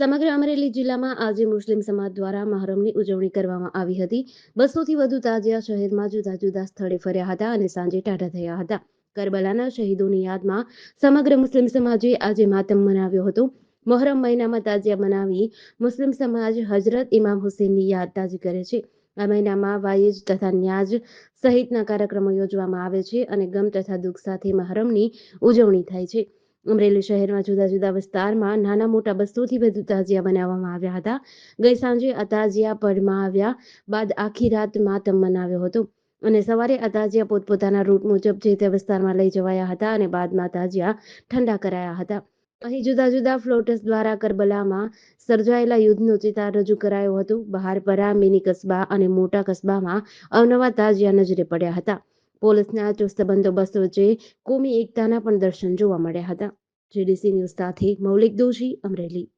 સમગ્ર અમરેલી જિલ્લામાં આજે મુસ્લિમ સમાજ દ્વારા મહરમની ઉજવણી કરવામાં આવી હતી. બસોથી વધુ તાજિયા શહેરમાં જુદા જુદા સ્થળે ફર્યા હતા અને સાંજે ટાઢા થયા હતા. કરબલાના શહીદોની યાદમાં સમગ્ર મુસ્લિમ સમાજે આજે માતમ મનાવ્યો હતો. મહરમ મહિનામાં તાજિયા મનાવી મુસ્લિમ સમાજ હજરત ઇમામ હુસેનની યાદ તાજી કરે છે. આ મહિનામાં વાયજ તથા ન્યાજ સહિતના કાર્યક્રમો યોજવામાં આવે છે અને ગમ તથા દુઃખ સાથે મહરમની ઉજવણી થાય છે. અમરેલી શહેરમાં જુદા જુદા વિસ્તારમાં નાના મોટા બસોથી વધુ તાજિયા બનાવવામાં આવ્યા હતા. ગઈ સાંજે આ તાજિયા પઢમાં આવ્યા બાદ આખી રાત માતમ મનાવ્યો હતો અને સવારે આ તાજિયા પોતપોતાના રૂટ મુજબ જે તે વિસ્તારમાં લઈ જવાયા હતા અને બાદમાં તાજિયા ઠંડા કરાયા હતા. અહીં જુદા જુદા ફ્લોટસ દ્વારા કરબલામાં સર્જાયેલા યુદ્ધનો ચિતાર રજૂ કરાયો હતો. બહારપરા મિની કસ્બા અને મોટા કસ્બામાં અવનવા તાજિયા નજરે પડ્યા હતા. પોલીસના ચુસ્ત બંદોબસ્ત વચ્ચે કોમી એકતાના પણ દર્શન જોવા મળ્યા હતા. જેડીસી ન્યૂઝ સાથે મૌલિક દોશી અમરેલી.